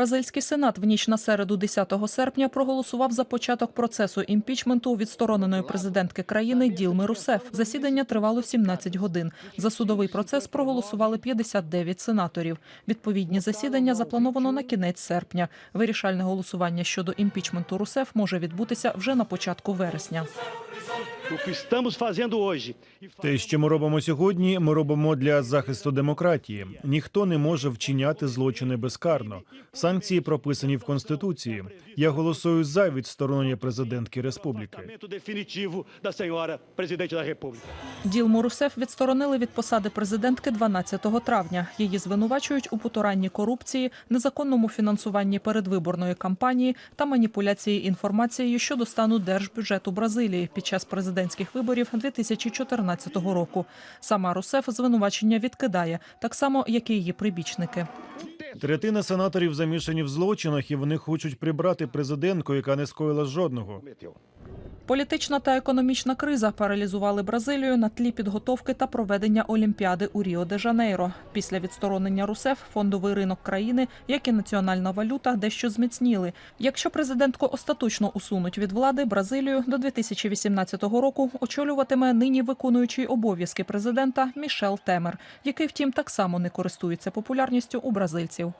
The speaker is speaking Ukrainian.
Бразильський сенат в ніч на середу 10 серпня проголосував за початок процесу імпічменту відстороненої президентки країни Ділми Русеф. Засідання тривало 17 годин. За судовий процес проголосували 59 сенаторів. Відповідні засідання заплановано на кінець серпня. Вирішальне голосування щодо імпічменту Русеф може відбутися вже на початку вересня. O que estamos fazendo hoje Те, що ми робимо сьогодні, ми робимо для захисту демократії. Ніхто не може вчиняти злочини безкарно. Санкції прописані в конституції. Я голосую за відсторонення президентки республіки. tratamento definitivo da senhora presidente da República. Ділму Русеф відсторонили від посади президентки 12 травня. Її звинувачують у потуранні корупції, незаконному фінансуванні передвиборної кампанії та маніпуляції інформацією щодо стану держбюджету Бразилії під час президентських виборів 2014 року. Сама Русеф звинувачення відкидає, так само як і її прибічники. Третина сенаторів замішані в злочинах, і вони хочуть прибрати президентку, яка не скоїла жодного. Політична та економічна криза паралізували Бразилію на тлі підготовки та проведення Олімпіади у Ріо-де-Жанейро. Після відсторонення Русеф фондовий ринок країни, як і національна валюта, дещо зміцніли. Якщо президентку остаточно усунуть від влади, Бразилію до 2018 року очолюватиме нині виконуючий обов'язки президента Мішел Темер, який, втім, так само не користується популярністю у бразильців.